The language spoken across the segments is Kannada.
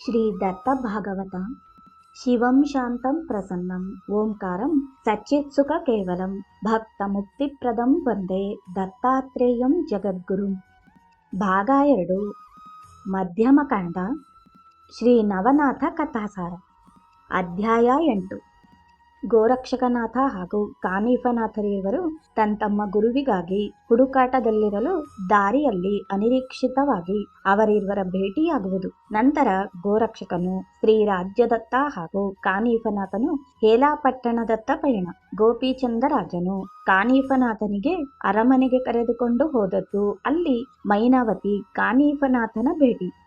ಶ್ರೀ ದತ್ತ ಭಾಗವತ ಶಿವಂ ಶಾಂತಂ ಪ್ರಸನ್ನಂ ಓಂಕಾರಂ ಸಚ್ಚಿತ್ಸುಖ ಕೇವಲಂ ಭಕ್ತ ಮುಕ್ತಿಪ್ರದಂ ವಂದೇ ದತ್ತಾತ್ರೇಯಂ ಜಗದ್ಗುರುಂ ಭಾಗ ಎರಡು ಮಧ್ಯಮ ಕಾಂಡ ಶ್ರೀ ನವನಾಥ ಕಥಾಸಾರ ಅಧ್ಯಾಯ ಎಂಟು ಗೋರಕ್ಷಕನಾಥ ಹಾಗೂ ಕಾನೀಫನಾಥರಿವರು ತನ್ನ ತಮ್ಮ ಗುರುವಿಗಾಗಿ ಹುಡುಕಾಟದಲ್ಲಿರಲು ದಾರಿಯಲ್ಲಿ ಅನಿರೀಕ್ಷಿತವಾಗಿ ಅವರಿರುವರ ಭೇಟಿಯಾಗುವುದು. ನಂತರ ಗೋರಕ್ಷಕನು ಶ್ರೀ ರಾಜ್ಯದತ್ತ ಹಾಗೂ ಕಾನೀಫನಾಥನು ಹೇಲಾಪಟ್ಟಣದತ್ತ ಪಯಣ. ಗೋಪಿಚಂದರಾಜನು ಕಾನೀಫನಾಥನಿಗೆ ಅರಮನೆಗೆ ಕರೆದುಕೊಂಡು ಹೋದದ್ದು. ಅಲ್ಲಿ ಮೈನಾವತಿ ಕಾನೀಫನಾಥನ ಭೇಟಿ.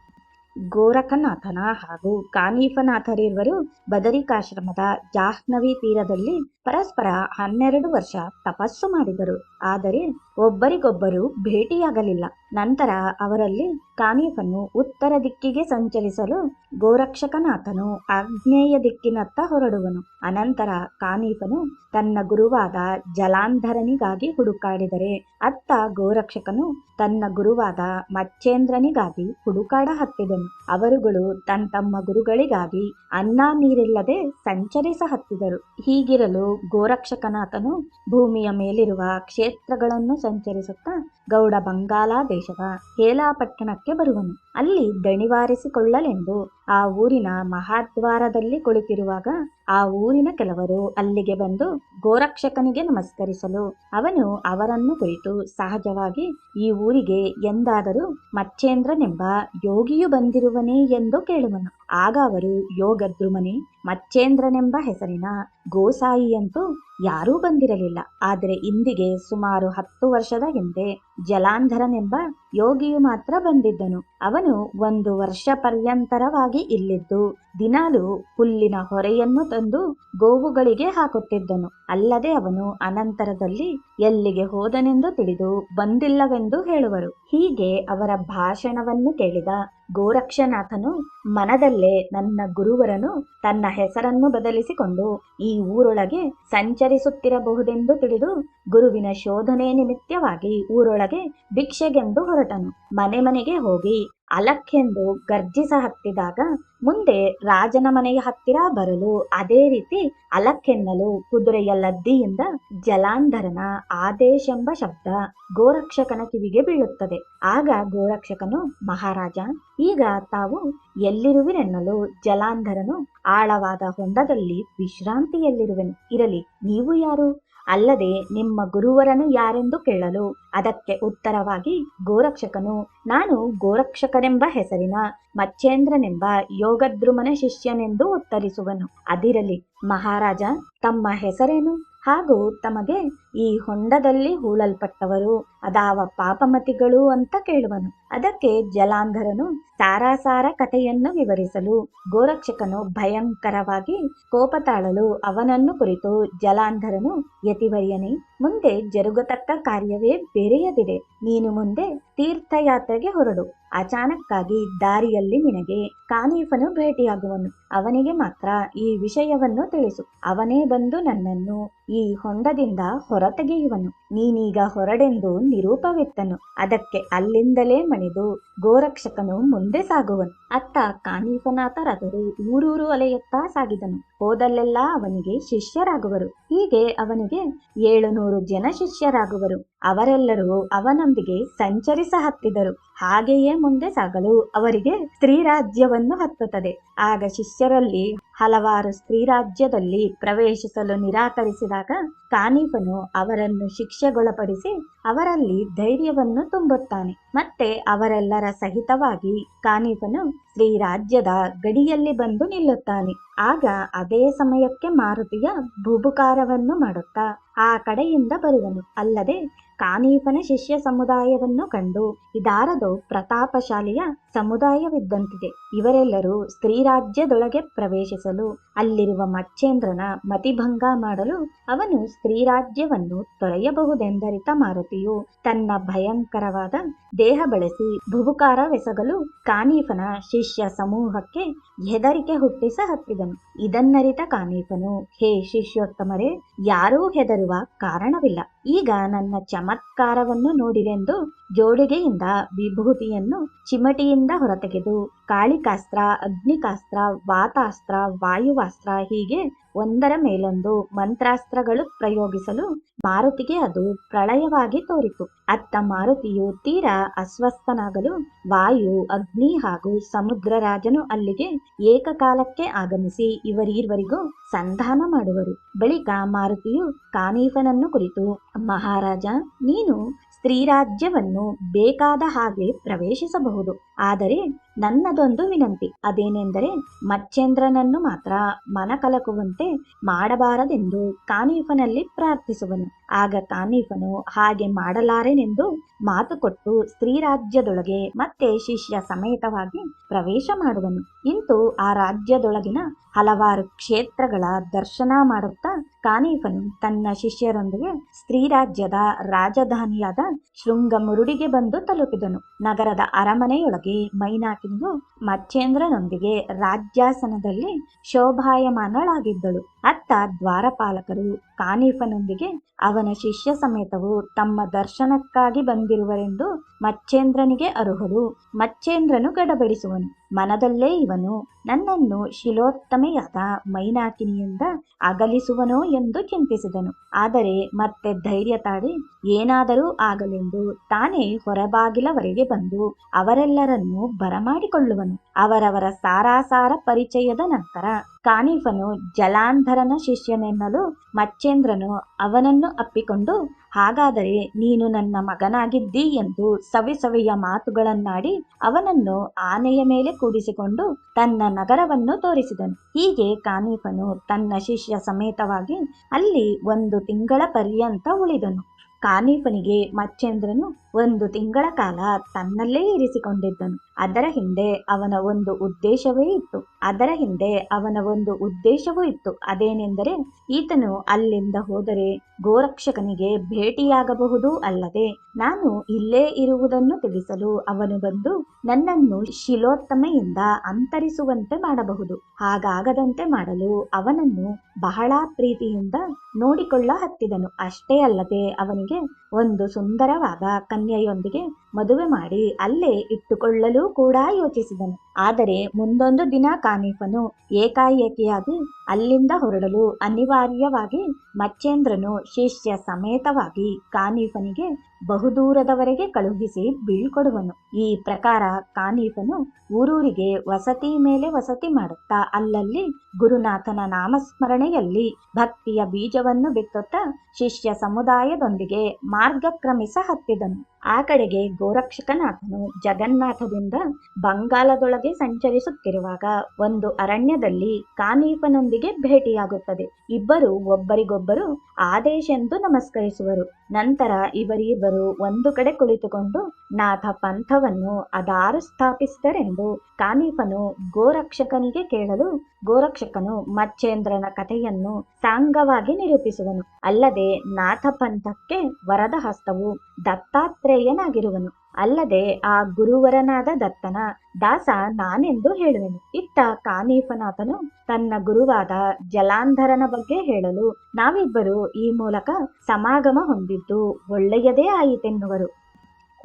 ಗೋರಖನಾಥನ ಹಾಗೂ ಕಾನೀಫನಾಥರಿರುವರು ಬದರಿಕಾಶ್ರಮದ ಜಾಹ್ನವಿ ತೀರದಲ್ಲಿ ಪರಸ್ಪರ ಹನ್ನೆರಡು ವರ್ಷ ತಪಸ್ಸು ಮಾಡಿದರು. ಆದರೆ ಒಬ್ಬರಿಗೊಬ್ಬರು ಭೇಟಿಯಾಗಲಿಲ್ಲ. ನಂತರ ಅವರಲ್ಲಿ ಕಾನೀಫನು ಉತ್ತರ ದಿಕ್ಕಿಗೆ ಸಂಚರಿಸಲು ಗೋರಕ್ಷಕನಾಥನು ಆಗ್ನೇಯ ದಿಕ್ಕಿನತ್ತ ಹೊರಡುವನು. ಅನಂತರ ಕಾನೀಫನು ತನ್ನ ಗುರುವಾದ ಜಲಾಂಧರನಿಗಾಗಿ ಹುಡುಕಾಡಿದರೆ, ಅತ್ತ ಗೋರಕ್ಷಕನು ತನ್ನ ಗುರುವಾದ ಮಚ್ಚೇಂದ್ರನಿಗಾಗಿ ಹುಡುಕಾಡ ಹತ್ತಿದನು. ಅವರುಗಳು ತನ್ನ ತಮ್ಮ ಗುರುಗಳಿಗಾಗಿ ಅನ್ನ ನೀರಿಲ್ಲದೆ ಸಂಚರಿಸ ಹತ್ತಿದರು. ಹೀಗಿರಲು ಗೋರಕ್ಷಕನಾಥನು ಭೂಮಿಯ ಮೇಲಿರುವ ಕ್ಷೇತ್ರಗಳನ್ನು ಸಂಚರಿಸುತ್ತಾ ಗೌಡ ಬಂಗಾಲ ದೇಶದ ಹೇಲಾಪಟ್ಟಣಕ್ಕೆ ಬರುವನು. ಅಲ್ಲಿ ದಣಿವಾರಿಸಿಕೊಳ್ಳಲೆಂದು ಆ ಊರಿನ ಮಹಾದ್ವಾರದಲ್ಲಿ ಕುಳಿತಿರುವಾಗ ಆ ಊರಿನ ಕೆಲವರು ಅಲ್ಲಿಗೆ ಬಂದು ಗೋರಕ್ಷಕನಿಗೆ ನಮಸ್ಕರಿಸಲು ಅವನು ಅವರನ್ನು ಕುರಿತು ಸಹಜವಾಗಿ ಈ ಊರಿಗೆ ಎಂದಾದರೂ ಮಚ್ಚೇಂದ್ರನೆಂಬ ಯೋಗಿಯು ಬಂದಿರುವನೇ ಎಂದು ಕೇಳುವನು. ಆಗ ಅವರು ಯೋಗದ್ರುಮನೆ ಮಚ್ಚೇಂದ್ರನೆಂಬ ಹೆಸರಿನ ಗೋಸಾಯಿಯಂತೂ ಯಾರೂ ಬಂದಿರಲಿಲ್ಲ. ಆದರೆ ಇಂದಿಗೆ ಸುಮಾರು ಹತ್ತು ವರ್ಷದ ಹಿಂದೆ ಜಲಾಂಧರನೆಂಬ ಯೋಗಿಯು ಮಾತ್ರ ಬಂದಿದ್ದನು. ಅವನು ಒಂದು ವರ್ಷ ಪರ್ಯಂತರವಾಗಿ ಇಲ್ಲಿದ್ದು, ದಿನಾಲು ಹುಲ್ಲಿನ ಹೊರೆಯನ್ನು ತಂದು ಗೋವುಗಳಿಗೆ ಹಾಕುತ್ತಿದ್ದನು. ಅಲ್ಲದೆ ಅವನು ಅನಂತರದಲ್ಲಿ ಎಲ್ಲಿಗೆ ಹೋದನೆಂದು ತಿಳಿದು ಬಂದಿಲ್ಲವೆಂದು ಹೇಳುವರು. ಹೀಗೆ ಅವರ ಭಾಷಣವನ್ನು ಕೇಳಿದ ಗೋರಕ್ಷನಾಥನು ಮನದಲ್ಲೇ ನನ್ನ ಗುರುವರನು ತನ್ನ ಹೆಸರನ್ನು ಬದಲಿಸಿಕೊಂಡು ಈ ಊರೊಳಗೆ ಸಂಚರಿಸುತ್ತಿರಬಹುದೆಂದು ತಿಳಿದು ಗುರುವಿನ ಶೋಧನೆ ನಿಮಿತ್ತವಾಗಿ ಊರೊಳಗೆ ಭಿಕ್ಷೆಗೆಂದು ಹೊರಟನು. ಮನೆ ಮನೆಗೆ ಹೋಗಿ ಅಲಕ್ಕೆಂದು ಗರ್ಜಿಸ ಹತ್ತಿದಾಗ ಮುಂದೆ ರಾಜನ ಮನೆಯ ಹತ್ತಿರ ಬರಲು ಅದೇ ರೀತಿ ಅಲಕ್ಕೆನ್ನಲು ಕುದುರೆಯ ಲದ್ದಿಯಿಂದ ಜಲಾಂಧರನ ಆದೇಶೆಂಬ ಶಬ್ದ ಗೋರಕ್ಷಕನ ಕಿವಿಗೆ ಬೀಳುತ್ತದೆ. ಆಗ ಗೋರಕ್ಷಕನು, ಮಹಾರಾಜ, ಈಗ ತಾವು ಎಲ್ಲಿರುವಿರೆನ್ನಲು ಜಲಾಂಧರನು ಆಳವಾದ ಹೊಂಡದಲ್ಲಿ ವಿಶ್ರಾಂತಿಯಲ್ಲಿರುವೆನು. ಇರಲಿ, ನೀವು ಯಾರು? ಅಲ್ಲದೆ ನಿಮ್ಮ ಗುರುವರನು ಯಾರೆಂದು ಕೇಳಲು? ಅದಕ್ಕೆ ಉತ್ತರವಾಗಿ ಗೋರಕ್ಷಕನು, ನಾನು ಗೋರಕ್ಷಕನೆಂಬ ಹೆಸರಿನ ಮಚ್ಚೇಂದ್ರನೆಂಬ ಯೋಗದ್ರುಮನ ಶಿಷ್ಯನೆಂದು ಉತ್ತರಿಸುವನು. ಅದಿರಲಿ, ಮಹಾರಾಜ, ತಮ್ಮ ಹೆಸರೇನು? ಹಾಗೂ ತಮಗೆ ಈ ಹೊಂಡದಲ್ಲಿ ಹೂಳಲ್ಪಟ್ಟವರು. ಅದಾವ ಪಾಪಮತಿಗಳು ಅಂತ ಕೇಳುವನು. ಅದಕ್ಕೆ ಜಲಾಂಧರನು ಸಾರಾಸಾರ ಕಥೆಯನ್ನು ವಿವರಿಸಲು, ಗೋರಕ್ಷಕನು ಭಯಂಕರವಾಗಿ ಕೋಪ ತಾಳಲು ಅವನನ್ನು ಕುರಿತು ಜಲಾಂಧರನು, ಯತಿವರ್ಯನೇ, ಮುಂದೆ ಜರುಗತಕ್ಕ ಕಾರ್ಯವೇ ಬೇರೆಯದಿದೆ. ನೀನು ಮುಂದೆ ತೀರ್ಥಯಾತ್ರೆಗೆ ಹೊರಡು. ಅಚಾನಕ್ಕಾಗಿ ದಾರಿಯಲ್ಲಿ ನಿನಗೆ ಕಾನೀಫನು ಭೇಟಿಯಾಗುವನು. ಅವನಿಗೆ ಮಾತ್ರ ಈ ವಿಷಯವನ್ನು ತಿಳಿಸು. ಅವನೇ ಬಂದು ನನ್ನನ್ನು ಈ ಹೊಂಡದಿಂದ ಹೊರತೆಗೆಯುವನು. ನೀನೀಗ ಹೊರಡೆಂದು ನಿರೂಪವಿತ್ತನು. ಅದಕ್ಕೆ ಅಲ್ಲಿಂದಲೇ ಮಣಿದು ಗೋರಕ್ಷಕನು ಮುಂದೆ ಸಾಗುವನು. ಅತ್ತ ಕಾನೀಫನಾಥರಾದರು ಊರೂರು ಅಲೆಯುತ್ತಾ ಸಾಗಿದನು. ಹೋದಲ್ಲೆಲ್ಲ ಅವನಿಗೆ ಶಿಷ್ಯರಾಗುವರು. ಹೀಗೆ ಅವನಿಗೆ ಏಳುನೂರು ಜನ ಶಿಷ್ಯರಾಗುವರು. ಅವರೆಲ್ಲರೂ ಅವನೊಂದಿಗೆ ಸಂಚರಿಸ ಹತ್ತಿದರು. ಹಾಗೆಯೇ ಮುಂದೆ ಸಾಗಲು ಅವರಿಗೆ ಸ್ತ್ರೀರಾಜ್ಯವನ್ನು ಹತ್ತುತ್ತದೆ. ಆಗ ಶಿಷ್ಯರಲ್ಲಿ ಹಲವಾರು ಸ್ತ್ರೀರಾಜ್ಯದಲ್ಲಿ ಪ್ರವೇಶಿಸಲು ನಿರಾಕರಿಸಿದಾಗ ಕಾನೀಫನು ಅವರನ್ನು ಶಿಕ್ಷೆಗೊಳಪಡಿಸಿ ಅವರಲ್ಲಿ ಧೈರ್ಯವನ್ನು ತುಂಬುತ್ತಾನೆ. ಮತ್ತೆ ಅವರೆಲ್ಲರ ಸಹಿತವಾಗಿ ಕಾನೀಫನು ಶ್ರೀರಾಜ್ಯದ ಗಡಿಯಲ್ಲಿ ಬಂದು ನಿಲ್ಲುತ್ತಾನೆ. ಆಗ ಅದೇ ಸಮಯಕ್ಕೆ ಮಾರುತಿಯ ಭೂಭುಕಾರವನ್ನು ಮಾಡುತ್ತಾ ಆ ಕಡೆಯಿಂದ ಬರುವನು. ಅಲ್ಲದೆ ಕಾನೀಫನ ಶಿಷ್ಯ ಸಮುದಾಯವನ್ನು ಕಂಡು ಇದಾರದು ಪ್ರತಾಪಶಾಲಿಯ ಸಮುದಾಯವಿದ್ದಂತಿದೆ. ಇವರೆಲ್ಲರೂ ಸ್ತ್ರೀರಾಜ್ಯದೊಳಗೆ ಪ್ರವೇಶಿಸಲು ಅಲ್ಲಿರುವ ಮಚ್ಚೇಂದ್ರನ ಮತಿಭಂಗ ಮಾಡಲು ಅವನು ಸ್ತ್ರೀರಾಜ್ಯವನ್ನು ತೊರೆಯಬಹುದೆಂದರಿತ ಮಾರುತಿಯು ತನ್ನ ಭಯಂಕರವಾದ ದೇಹ ಬಳಸಿ ಭುಬುಕಾರವೆಸಗಲು ಕಾನೀಫನ ಶಿಷ್ಯ ಸಮೂಹಕ್ಕೆ ಹೆದರಿಕೆ ಹುಟ್ಟಿಸ ಹತ್ತಿದನು ಇದನ್ನರಿತ ಕಾನೀಫನು, ಹೇ ಶಿಷ್ಯೋತ್ತಮರೇ, ಯಾರೂ ಹೆದರುವ ಕಾರಣವಿಲ್ಲ. ಈಗ ನನ್ನ ಚಮತ್ಕಾರವನ್ನು ನೋಡಿರೆಂದು ಜೋಡಿಗೆಯಿಂದ ವಿಭೂತಿಯನ್ನು ಚಿಮಟಿಯಿಂದ ಹೊರತೆಗೆದು ಕಾಳಿಕಾಸ್ತ್ರ, ಅಗ್ನಿಕಾಸ್ತ್ರ, ವಾತಾಸ್ತ್ರ, ವಾಯುವಾಸ್ತ್ರ ಹೀಗೆ ಒಂದರ ಮೇಲೊಂದು ಮಂತ್ರಾಸ್ತ್ರಗಳು ಪ್ರಯೋಗಿಸಲು ಮಾರುತಿಗೆ ಅದು ಪ್ರಳಯವಾಗಿ ತೋರಿತು. ಅತ್ತ ಮಾರುತಿಯು ತೀರಾ ಅಸ್ವಸ್ಥನಾಗಲು ವಾಯು, ಅಗ್ನಿ ಹಾಗೂ ಸಮುದ್ರ ರಾಜನು ಅಲ್ಲಿಗೆ ಏಕಕಾಲಕ್ಕೆ ಆಗಮಿಸಿ ಇವರೀರ್ವರಿಗೂ ಸಂಧಾನ ಮಾಡುವರು. ಬಳಿಕ ಮಾರುತಿಯು ಕಾನೀಫನನ್ನು ಕುರಿತು ಮಹಾರಾಜ ನೀನು ಸ್ತ್ರೀರಾಜ್ಯವನ್ನು ಬೇಕಾದ ಹಾಗೆ ಪ್ರವೇಶಿಸಬಹುದು. ಆದರೆ ನನ್ನದೊಂದು ವಿನಂತಿ. ಅದೇನೆಂದರೆ ಮಚ್ಚೇಂದ್ರನನ್ನು ಮಾತ್ರ ಮನಕಲಕುವಂತೆ ಮಾಡಬಾರದೆಂದು ಕಾನೀಫನಲ್ಲಿ ಪ್ರಾರ್ಥಿಸುವನು. ಆಗ ಕಾನೀಫನು ಹಾಗೆ ಮಾಡಲಾರೆನೆಂದು ಮಾತು ಕೊಟ್ಟು ಸ್ತ್ರೀರಾಜ್ಯದೊಳಗೆ ಮತ್ತೆ ಶಿಷ್ಯ ಸಮೇತವಾಗಿ ಪ್ರವೇಶ ಮಾಡುವನು. ಇಂತು ಆ ರಾಜ್ಯದೊಳಗಿನ ಹಲವಾರು ಕ್ಷೇತ್ರಗಳ ದರ್ಶನ ಮಾಡುತ್ತಾ ಕಾನೀಫನು ತನ್ನ ಶಿಷ್ಯರೊಂದಿಗೆ ಸ್ತ್ರೀರಾಜ್ಯದ ರಾಜಧಾನಿಯಾದ ಶೃಂಗಮುರುಡಿಗೆ ಬಂದು ತಲುಪಿದನು. ನಗರದ ಅರಮನೆಯೊಳಗೆ ಮೈನಾಕಿನಿಯು ಮಚ್ಚೇಂದ್ರನೊಂದಿಗೆ ರಾಜ್ಯಾಸನದಲ್ಲಿ ಶೋಭಾಯಮಾನಳಾಗಿದ್ದಳು. ಅತ್ತ ದ್ವಾರಪಾಲಕರು ಕಾನೀಫನೊಂದಿಗೆ ಅವನ ಶಿಷ್ಯ ಸಮೇತವು ತಮ್ಮ ದರ್ಶನಕ್ಕಾಗಿ ಬಂದಿರುವರೆಂದು ಮಚ್ಚೇಂದ್ರನಿಗೆ ಅರುಹರು. ಮಚ್ಚೇಂದ್ರನು ಗಡಬಡಿಸುವನು. ಮನದಲ್ಲೇ ಇವನು ನನ್ನನ್ನು ಶಿಲೋತ್ತಮೆಯಾದ ಮೈನಾಕಿನಿಯಿಂದ ಅಗಲಿಸುವನೋ ಎಂದು ಚಿಂತಿಸಿದನು. ಆದರೆ ಮತ್ತೆ ಧೈರ್ಯ ತಾಳಿ ಏನಾದರೂ ಆಗಲೆಂದು ತಾನೇ ಹೊರಬಾಗಿಲವರೆಗೆ ಬಂದು ಅವರೆಲ್ಲರನ್ನೂ ಬರಮಾಡಿಕೊಳ್ಳುವನು. ಅವರವರ ಸಾರಾಸಾರ ಪರಿಚಯದ ನಂತರ ಕಾನಿಫನು ಜಲಾಂಧರನ ಶಿಷ್ಯನೆನ್ನಲು ಮಚ್ಚೇಂದ್ರನು ಅವನನ್ನು ಅಪ್ಪಿಕೊಂಡು, ಹಾಗಾದರೆ ನೀನು ನನ್ನ ಮಗನಾಗಿದ್ದಿ ಎಂದು ಸವಿ ಸವಿಯ ಮಾತುಗಳನ್ನಾಡಿ ಅವನನ್ನು ಆನೆಯ ಮೇಲೆ ಕೂಡಿಸಿಕೊಂಡು ತನ್ನ ನಗರವನ್ನು ತೋರಿಸಿದನು. ಹೀಗೆ ಕಾನೀಫನು ತನ್ನ ಶಿಷ್ಯ ಸಮೇತವಾಗಿ ಅಲ್ಲಿ ಒಂದು ತಿಂಗಳ ಪರ್ಯಂತ ಉಳಿದನು. ಕಾನೀಫನಿಗೆ ಮಚ್ಚೇಂದ್ರನು ಒಂದು ತಿಂಗಳ ಕಾಲ ತನ್ನಲ್ಲೇ ಇರಿಸಿಕೊಂಡಿದ್ದನು. ಅದರ ಹಿಂದೆ ಅವನ ಒಂದು ಉದ್ದೇಶವೇ ಇತ್ತು. ಅದರ ಹಿಂದೆ ಅವನ ಒಂದು ಉದ್ದೇಶವೂ ಇತ್ತು. ಅದೇನೆಂದರೆ ಈತನು ಅಲ್ಲಿಂದ ಹೋದರೆ ಗೋರಕ್ಷಕನಿಗೆ ಭೇಟಿಯಾಗಬಹುದು ಅಲ್ಲದೆ ನಾನು ಇಲ್ಲೇ ಇರುವುದನ್ನು ತಿಳಿಸಲು ಅವನು ಬಂದು ನನ್ನನ್ನು ಶಿಲೋತ್ತಮೆಯಿಂದ ಅಂತರಿಸುವಂತೆ ಮಾಡಬಹುದು. ಹಾಗಾಗದಂತೆ ಮಾಡಲು ಅವನನ್ನು ಬಹಳ ಪ್ರೀತಿಯಿಂದ ನೋಡಿಕೊಳ್ಳ ಹತ್ತಿದನು ಅಷ್ಟೇ ಅಲ್ಲದೆ ಅವನಿಗೆ ಒಂದು ಸುಂದರವಾದ ಕನ್ಯೆಯೊಂದಿಗೆ ಮದುವೆ ಮಾಡಿ ಅಲ್ಲೇ ಇಟ್ಟುಕೊಳ್ಳಲು ಕೂಡ ಯೋಚಿಸಿದನು. ಆದರೆ ಮುಂದೊಂದು ದಿನ ಕಾನೀಫನು ಏಕಾಏಕಿಯಾಗಿ ಅಲ್ಲಿಂದ ಹೊರಡಲು ಅನಿವಾರ್ಯವಾಗಿ ಮಚ್ಚೇಂದ್ರನು ಶಿಷ್ಯ ಸಮೇತವಾಗಿ ಕಾನೀಫನಿಗೆ ಬಹುದೂರದವರೆಗೆ ಕಳುಹಿಸಿ ಬೀಳ್ಕೊಡುವನು. ಈ ಪ್ರಕಾರ ಕಾನೀಫನು ಊರೂರಿಗೆ ವಸತಿ ಮೇಲೆ ವಸತಿ ಮಾಡುತ್ತಾ ಅಲ್ಲಲ್ಲಿ ಗುರುನಾಥನ ನಾಮಸ್ಮರಣೆಯಲ್ಲಿ ಭಕ್ತಿಯ ಬೀಜವನ್ನು ಬಿತ್ತುತ್ತಾ ಶಿಷ್ಯ ಸಮುದಾಯದೊಂದಿಗೆ ಮಾರ್ಗಕ್ರಮಿಸ ಹತ್ತಿದನು. ಆ ಕಡೆಗೆ ಗೋರಕ್ಷಕನಾಥನು ಜಗನ್ನಾಥದಿಂದ ಬಂಗಾಲದೊಳಗೆ ಸಂಚರಿಸುತ್ತಿರುವಾಗ ಒಂದು ಅರಣ್ಯದಲ್ಲಿ ಕಾನೀಪನೊಂದಿಗೆ ಭೇಟಿಯಾಗುತ್ತದೆ. ಇಬ್ಬರು ಒಬ್ಬರಿಗೊಬ್ಬರು ಆದೇಶೆಂದು ನಮಸ್ಕರಿಸುವರು. ನಂತರ ಇವರಿಬ್ಬರು ಒಂದು ಕಡೆ ಕುಳಿತುಕೊಂಡು ನಾಥ ಪಂಥವನ್ನು ಅದಾರು ಸ್ಥಾಪಿಸಿದರೆಂದು ಕಾನೀಪನು ಗೋರಕ್ಷಕನಿಗೆ ಕೇಳಲು ಗೋರಕ್ಷಕನು ಮಚ್ಚೇಂದ್ರನ ಕಥೆಯನ್ನು ಸಾಂಗವಾಗಿ ನಿರೂಪಿಸುವನು. ಅಲ್ಲದೆ ನಾಥ ಪಂಥಕ್ಕೆ ವರದ ಹಸ್ತವು ದತ್ತಾತ್ರೇಯನಾಗಿರುವನು. ಅಲ್ಲದೆ ಆ ಗುರುವರನಾದ ದತ್ತನ ದಾಸ ನಾನೆಂದು ಹೇಳುವೆನು. ಇತ್ತ ಕಾನೀಫನಾಥನು ತನ್ನ ಗುರುವಾದ ಜಲಾಂಧರನ ಬಗ್ಗೆ ಹೇಳಲು ನಾವಿಬ್ಬರು ಈ ಮೂಲಕ ಸಮಾಗಮ ಹೊಂದಿದ್ದು ಒಳ್ಳೆಯದೇ ಆಯಿತೆನ್ನುವರು.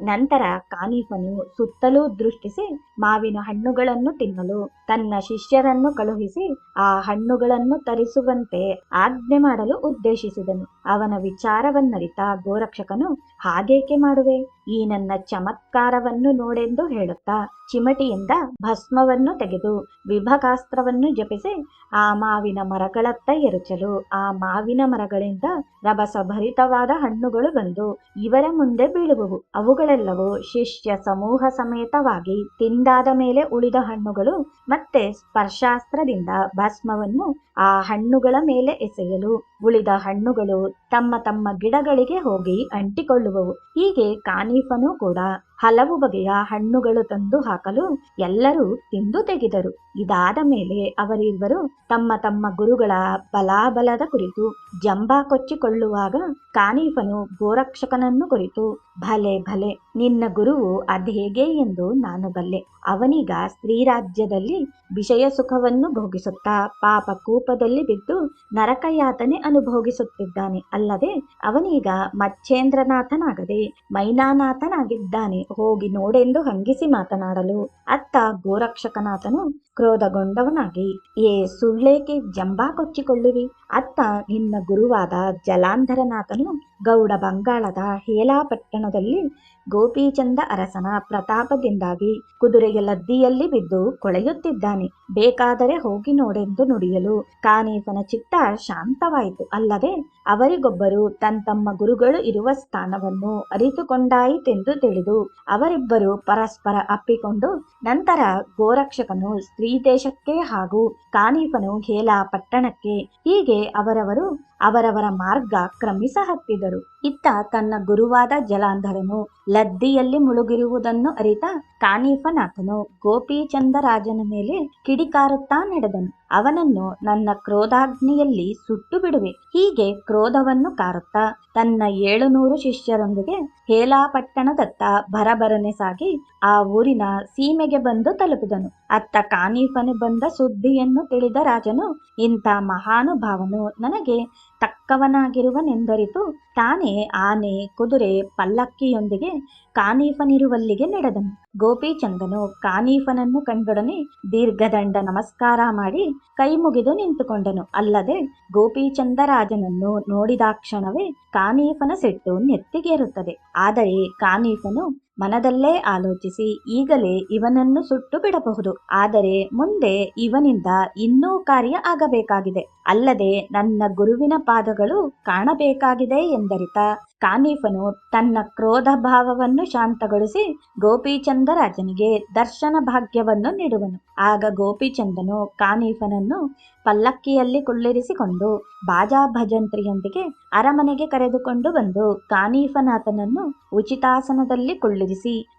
ನಂತರ ಕಾನಿಫನು ಸುತ್ತಲೂ ದೃಷ್ಟಿಸಿ ಮಾವಿನ ಹಣ್ಣುಗಳನ್ನು ತಿನ್ನಲು ತನ್ನ ಶಿಷ್ಯರನ್ನು ಕಳುಹಿಸಿ ಆ ಹಣ್ಣುಗಳನ್ನು ತರಿಸುವಂತೆ ಆಜ್ಞೆ ಮಾಡಲು ಉದ್ದೇಶಿಸಿದನು. ಅವನ ವಿಚಾರವನ್ನರಿತ ಗೋರಕ್ಷಕನು ಹಾಗೇಕೆ ಮಾಡುವೆ? ಈ ನನ್ನ ಚಮತ್ಕಾರವನ್ನು ನೋಡೆಂದು ಹೇಳುತ್ತಾ ಚಿಮಟಿಯಿಂದ ಭಸ್ಮವನ್ನು ತೆಗೆದು ವಿಭಕಾಸ್ತ್ರವನ್ನು ಜಪಿಸಿ ಆ ಮಾವಿನ ಮರಗಳತ್ತ ಎರಚಲು. ಆ ಮಾವಿನ ಮರಗಳಿಂದ ರಭಸಭರಿತವಾದ ಹಣ್ಣುಗಳು ಬಂದು ಇವರ ಮುಂದೆ ಬೀಳುವವು. ಅವುಗಳೆಲ್ಲವೂ ಶಿಷ್ಯ ಸಮೂಹ ಸಮೇತವಾಗಿ ತಿಂದಾದ ಮೇಲೆ ಉಳಿದ ಹಣ್ಣುಗಳು ಮತ್ತೆ ಸ್ಪರ್ಶಾಸ್ತ್ರದಿಂದ ಭಸ್ಮವನ್ನು ಆ ಹಣ್ಣುಗಳ ಮೇಲೆ ಎಸೆಯಲು. ಉಳಿದ ಹಣ್ಣುಗಳು ತಮ್ಮ ತಮ್ಮ ಗಿಡಗಳಿಗೆ ಹೋಗಿ ಅಂಟಿಕೊಳ್ಳುವವು. ಹೀಗೆ ಕಾನೀಫನೂ ಕೂಡ. ಹಲವು ಬಗೆಯ ಹಣ್ಣುಗಳು ತಂದು ಹಾಕಲು ಎಲ್ಲರೂ ತಿಂದು ತೆಗೆದರು. ಇದಾದ ಮೇಲೆ ಅವರಿಬ್ಬರು ತಮ್ಮ ತಮ್ಮ ಗುರುಗಳ ಬಲಾಬಲದ ಕುರಿತು ಜಂಬಾ ಕೊಚ್ಚಿಕೊಳ್ಳುವಾಗ ಕಾನೀಫನು ಗೋರಕ್ಷಕನನ್ನು ಕುರಿತು, ಭಲೆ ಭಲೆ, ನಿನ್ನ ಗುರುವು ಅದೇಗೆ ಎಂದು ನಾನು ಬಲ್ಲೆ. ಅವನೀಗ ಸ್ತ್ರೀರಾಜ್ಯದಲ್ಲಿ ವಿಷಯ ಸುಖವನ್ನು ಭೋಗಿಸುತ್ತಾ ಪಾಪ ಕೂಪದಲ್ಲಿ ಬಿದ್ದು ನರಕಯಾತನೆ ಅನುಭೋಗಿಸುತ್ತಿದ್ದಾನೆ. ಅಲ್ಲದೆ ಅವನೀಗ ಮಚ್ಚೇಂದ್ರನಾಥನಾಗದೆ ಮೈನಾನಾಥನಾಗಿದ್ದಾನೆ. ಹೋಗಿ ನೋಡೆಂದು ಹಂಗಿಸಿ ಮಾತನಾಡಲು ಅತ್ತ ಗೋರಕ್ಷಕನಾಥನು ಕ್ರೋಧಗೊಂಡವನಾಗಿ, ಏ ಸುಳ್ಳೇಕೆ ಜಂಬಾ ಕೊಚ್ಚಿಕೊಳ್ಳುವಿ? ಅತ್ತ ನಿನ್ನ ಗುರುವಾದ ಜಲಾಂಧರನಾಥನು ಗೌಡ ಬಂಗಾಳದ ಹೇಲಾಪಟ್ಟಣದಲ್ಲಿ ಗೋಪೀಚಂದ ಅರಸನ ಪ್ರತಾಪದಿಂದಾಗಿ ಕುದುರೆಗೆ ಲದ್ದಿಯಲ್ಲಿ ಬಿದ್ದು ಕೊಳೆಯುತ್ತಿದ್ದಾನೆ. ಬೇಕಾದರೆ ಹೋಗಿ ನೋಡೆಂದು ನುಡಿಯಲು. ಕಾನೀಫನ ಚಿತ್ತ ಶಾಂತವಾಯಿತು. ಅಲ್ಲದೆ ಅವರಿಗೊಬ್ಬರು ತಮ್ಮ ಗುರುಗಳು ಇರುವ ಸ್ಥಾನವನ್ನು ಅರಿತುಕೊಂಡಾಯಿತೆಂದು ತಿಳಿದು, ಅವರಿಬ್ಬರು ಪರಸ್ಪರ ಅಪ್ಪಿಕೊಂಡು ನಂತರ ಗೋರಕ್ಷಕನು ಸ್ತ್ರೀ ದೇಶಕ್ಕೆ ಹಾಗೂ ಕಾನೀಫನು ಹೇಲಾ ಪಟ್ಟಣಕ್ಕೆ ಹೀಗೆ ಅವರವರು ಅವರವರ ಮಾರ್ಗ ಕ್ರಮಿಸ ಹತ್ತಿದರು ಇತ್ತ ತನ್ನ ಗುರುವಾದ ಜಲಾಂಧರನು ಲದ್ದಿಯಲ್ಲಿ ಮುಳುಗಿರುವುದನ್ನು ಅರಿತ ಕಾನೀಫನಾಥನು ಗೋಪಿಚಂದರಾಜನ ಮೇಲೆ ಕಿಡಿಕಾರುತ್ತಾ ನಡೆದನು. ಅವನನ್ನು ನನ್ನ ಕ್ರೋಧಾಗ್ನಿಯಲ್ಲಿ ಸುಟ್ಟು ಬಿಡುವೆ ಹೀಗೆ ಕ್ರೋಧವನ್ನು ಕಾರುತ್ತಾ ತನ್ನ ಏಳುನೂರು ಶಿಷ್ಯರೊಂದಿಗೆ ಹೇಲಾಪಟ್ಟಣದತ್ತ ಭರಭರನೆ ಸಾಗಿ ಆ ಊರಿನ ಸೀಮೆಗೆ ಬಂದು ತಲುಪಿದನು. ಅತ್ತ ಕಾನೀಫನು ಬಂದ ಸುದ್ದಿಯನ್ನು ತಿಳಿದ ರಾಜನು, ಇಂಥ ಮಹಾನುಭಾವನು ನನಗೆ ತಕ್ಕವನಾಗಿರುವನೆಂದರಿತು. ತಾನೇ ಆನೆ, ಕುದುರೆ, ಪಲ್ಲಕ್ಕಿಯೊಂದಿಗೆ ಕಾನೀಫನಿರುವಲ್ಲಿಗೆ ನಡೆದನು. ಗೋಪಿಚಂದನು ಕಾನೀಫನನ್ನು ಕಂಡೊಡನೆ ದೀರ್ಘದಂಡ ನಮಸ್ಕಾರ ಮಾಡಿ ಕೈ ಮುಗಿದು ನಿಂತುಕೊಂಡನು. ಅಲ್ಲದೆ ಗೋಪಿಚಂದರಾಜನನ್ನು ನೋಡಿದಾಕ್ಷಣವೇ ಕಾನೀಫನ ಸಿಟ್ಟು ನೆತ್ತಿಗೇರುತ್ತದೆ. ಆದರೆ ಕಾನೀಫನು ಮನದಲ್ಲೇ ಆಲೋಚಿಸಿ ಈಗಲೇ ಇವನನ್ನು ಸುಟ್ಟು ಬಿಡಬಹುದು. ಆದರೆ ಮುಂದೆ ಇವನಿಂದ ಇನ್ನೂ ಕಾರ್ಯ ಆಗಬೇಕಾಗಿದೆ. ಅಲ್ಲದೆ ನನ್ನ ಗುರುವಿನ ಪಾದಗಳು ಕಾಣಬೇಕಾಗಿದೆ ಎಂದರಿತ ಕಾನೀಫನು ತನ್ನ ಕ್ರೋಧ ಭಾವವನ್ನು ಶಾಂತಗೊಳಿಸಿ ಗೋಪಿಚಂದರಾಜನಿಗೆ ದರ್ಶನ ಭಾಗ್ಯವನ್ನು ನೀಡುವನು. ಆಗ ಗೋಪಿಚಂದನು ಕಾನೀಫನನ್ನು ಪಲ್ಲಕ್ಕಿಯಲ್ಲಿ ಕುಳ್ಳಿರಿಸಿಕೊಂಡು ಬಾಜಾ ಭಜಂತ್ರಿಯೊಂದಿಗೆ ಅರಮನೆಗೆ ಕರೆದುಕೊಂಡು ಬಂದು ಕಾನೀಫನಾಥನನ್ನು ಉಚಿತಾಸನದಲ್ಲಿ ಕುಳ್ಳಿರಿಸಿ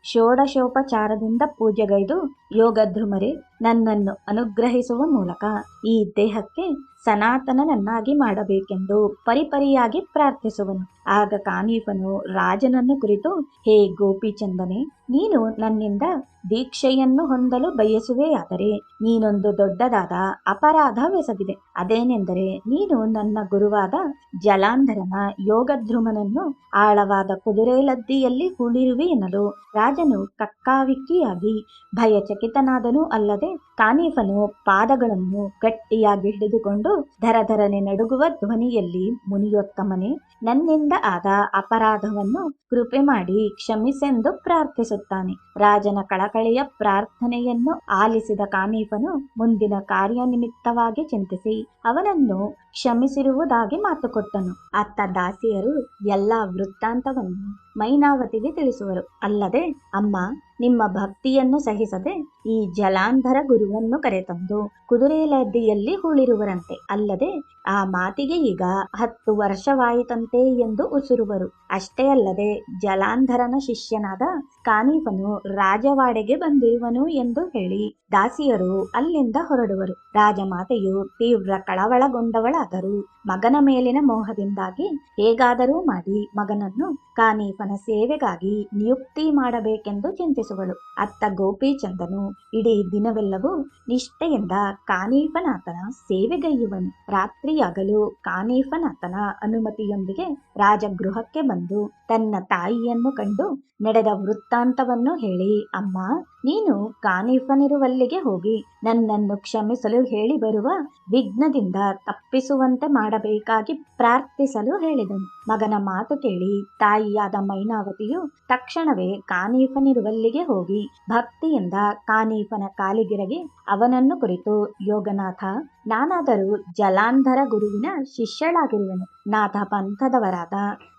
ಷೋಡಶೋಪಚಾರದಿಂದ ಪೂಜೆಗೈದು ಯೋಗಧ್ರುಮರೆ. ನನ್ನನ್ನು ಅನುಗ್ರಹಿಸುವ ಮೂಲಕ ಈ ದೇಹಕ್ಕೆ ಸನಾತನನನ್ನಾಗಿ ಮಾಡಬೇಕೆಂದು ಪರಿಪರಿಯಾಗಿ ಪ್ರಾರ್ಥಿಸುವನು. ಆಗ ಕಾನೀಫನು ರಾಜನನ್ನು ಕುರಿತು, ಹೇ ಗೋಪಿಚಂದನೆ, ನೀನು ನನ್ನಿಂದ ದೀಕ್ಷೆಯನ್ನು ಹೊಂದಲು ಬಯಸುವೆಯಾದರೆ ನೀನೊಂದು ದೊಡ್ಡದಾದ ಅಪರಾಧವೆಸಗಿದೆ. ಅದೇನೆಂದರೆ ನೀನು ನನ್ನ ಗುರುವಾದ ಜಲಾಂಧರನ ಯೋಗಧ್ರುಮನನ್ನು ಆಳವಾದ ಕುದುರೆಲದ್ದಿಯಲ್ಲಿ ಹೂಳಿರುವೆ ಎನ್ನಲು ರಾಜನು ಕಕ್ಕಾವಿಕ್ಕಿಯಾಗಿ ಭಯಚಕಿತನಾದನು ಅಲ್ಲದೆ ಕಾನೀಫನು ಪಾದಗಳನ್ನು ಗಟ್ಟಿಯಾಗಿ ಹಿಡಿದುಕೊಂಡು ಧರಧರನೆ ನಡುಗುವ ಧ್ವನಿಯಲ್ಲಿ ಮುನಿಯೋತ್ತಮನೆ, ನನ್ನಿಂದ ಆದ ಅಪರಾಧವನ್ನು ಕೃಪೆ ಮಾಡಿ ಕ್ಷಮಿಸೆಂದು ಪ್ರಾರ್ಥಿಸುತ್ತಾನೆ. ರಾಜನ ಕಳಕಳಿಯ ಪ್ರಾರ್ಥನೆಯನ್ನು ಆಲಿಸಿದ ಕಾನೀಫನು ಮುಂದಿನ ಕಾರ್ಯನಿಮಿತ್ತವಾಗಿ ಚಿಂತಿಸಿ ಅವನನ್ನು ಕ್ಷಮಿಸಿರುವುದಾಗಿ ಮಾತುಕೊಟ್ಟನು. ಅತ್ತ ದಾಸಿಯರು ಎಲ್ಲ ವೃತ್ತಾಂತವನ್ನು ಮೈನಾವತಿಗೆ ತಿಳಿಸುವರು. ಅಲ್ಲದೆ, ಅಮ್ಮ, ನಿಮ್ಮ ಭಕ್ತಿಯನ್ನು ಸಹಿಸದೆ ಈ ಜಲಾಂಧರ ಗುರುವನ್ನು ಕರೆತಂದು ಕುದುರೆ ಲದ್ದಿಯಲ್ಲಿ ಹೂಳಿರುವರಂತೆ. ಅಲ್ಲದೆ, ಆ ಮಾತಿಗೆ ಈಗ ಹತ್ತು ವರ್ಷವಾಯಿತಂತೆ ಎಂದು ಉಸುರುವರು. ಅಷ್ಟೇ ಅಲ್ಲದೆ, ಜಲಾಂಧರನ ಶಿಷ್ಯನಾದ ಕಾನೀಫನು ರಾಜವಾಡೆಗೆ ಬಂದಿರುವನು ಎಂದು ಹೇಳಿ. ದಾಸಿಯರು ಅಲ್ಲಿಂದ ಹೊರಡುವರು. ರಾಜಮಾತೆಯು ತೀವ್ರ ಕಳವಳಗೊಂಡವಳಾದರು. ಮಗನ ಮೇಲಿನ ಮೋಹದಿಂದಾಗಿ ಹೇಗಾದರೂ ಮಾಡಿ ಮಗನನ್ನು ಕಾನೀಪನ ಸೇವೆಗಾಗಿ ನಿಯುಕ್ತಿ ಮಾಡಬೇಕೆಂದು ಚಿಂತಿಸುವಳು. ಅತ್ತ ಗೋಪಿಚಂದನು ಇಡೀ ದಿನವೆಲ್ಲವೂ ನಿಷ್ಠೆಯಿಂದ ಕಾನೀಫನಾಥನ ಸೇವೆಗೈಯುವನು. ರಾತ್ರಿಯಾಗಲು ಕಾನೀಫನಾಥನ ಅನುಮತಿಯೊಂದಿಗೆ ರಾಜಗೃಹಕ್ಕೆ ಬಂದು ತನ್ನ ತಾಯಿಯನ್ನು ಕಂಡು ನಡೆದ ವೃತ್ತಾಂತವನ್ನು ಹೇಳಿ, ಅಮ್ಮ, ನೀನು ಕಾನೀಫನಿರುವಲ್ಲಿಗೆ ಹೋಗಿ, ನನ್ನನ್ನು ಕ್ಷಮಿಸಲು ಹೇಳಿ ಬರುವ ವಿಘ್ನದಿಂದ ತಪ್ಪಿಸುವಂತೆ ಮಾಡಬೇಕಾಗಿ ಪ್ರಾರ್ಥಿಸಲು ಹೇಳಿದನು. ಮಗನ ಮಾತು ಕೇಳಿ, ತಾಯಿಯಾದ ಮೈನಾವತಿಯು ತಕ್ಷಣವೇ ಕಾನೀಫನಿರುವಲ್ಲಿಗೆ ಹೋಗಿ, ಭಕ್ತಿಯಿಂದ ಕಾನೀಫನ ಕಾಲಿಗಿರಗಿ ಅವನನ್ನು ಕುರಿತು, ಯೋಗನಾಥ, ನಾನಾದರೂ ಜಲಾಂಧರ ಗುರುವಿನ ಶಿಷ್ಯಳಾಗಿರುವೆನು. ನಾಥ ಪಂಥದವರಾದ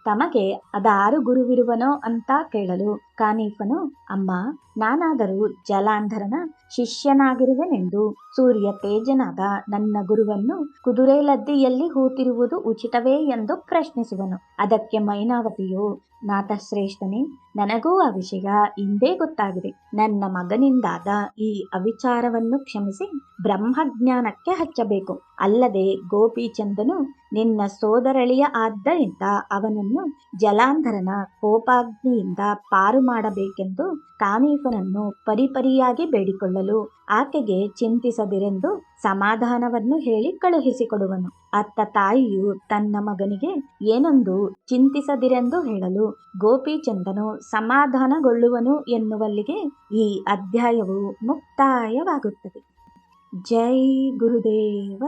ತಮಗೆ ಅದಾರು ಗುರುವಿರುವನೋ ಅಂತ ಕೇಳಲು ಕಾನೀಫನು ಅಮ್ಮ, ನಾನಾದರೂ ಜಲಾಂಧರನ ಶಿಷ್ಯನಾಗಿರುವೆನೆಂದು ಸೂರ್ಯ ತೇಜನಾದ ನನ್ನ ಗುರುವನ್ನು ಕುದುರೆ ಲದ್ದಿಯಲ್ಲಿ ಹೂತಿರುವುದು ಉಚಿತವೇ ಎಂದು ಪ್ರಶ್ನಿಸುವನು. ಅದಕ್ಕೆ ಮೈನಾವತಿಯು, ನಾಥಶ್ರೇಷ್ಠನೇ, ನನಗೂ ಆ ವಿಷಯ ಹಿಂದೇ ಗೊತ್ತಾಗಿದೆ. ನನ್ನ ಮಗನಿಂದಾದ ಈ ಅವಿಚಾರವನ್ನು ಕ್ಷಮಿಸಿ ಬ್ರಹ್ಮಜ್ಞಾನಕ್ಕೆ ಹಚ್ಚಬೇಕು. ಅಲ್ಲದೆ ಗೋಪಿಚಂದನು ನಿನ್ನ ಸೋದರಳಿಯ ಆದ್ದರಿಂದ ಅವನನ್ನು ಜಲಾಂಧರನ ಕೋಪಾಗ್ನಿಯಿಂದ ಮಾಡಬೇಕೆಂದು ಕಾನೀಫನನ್ನು ಪರಿಪರಿಯಾಗಿ ಬೇಡಿಕೊಳ್ಳಲು ಆಕೆಗೆ ಚಿಂತಿಸದಿರೆಂದು ಸಮಾಧಾನವನ್ನು ಹೇಳಿ ಕಳುಹಿಸಿಕೊಡುವನು. ಅತ್ತ ತಾಯಿಯು ತನ್ನ ಮಗನಿಗೆ ಏನೊಂದು ಚಿಂತಿಸದಿರೆಂದು ಹೇಳಲು ಗೋಪಿಚಂದನು ಸಮಾಧಾನಗೊಳ್ಳುವನು ಎನ್ನುವಲ್ಲಿಗೆ ಈ ಅಧ್ಯಾಯವು ಮುಕ್ತಾಯವಾಗುತ್ತದೆ. ಜೈ ಗುರುದೇವ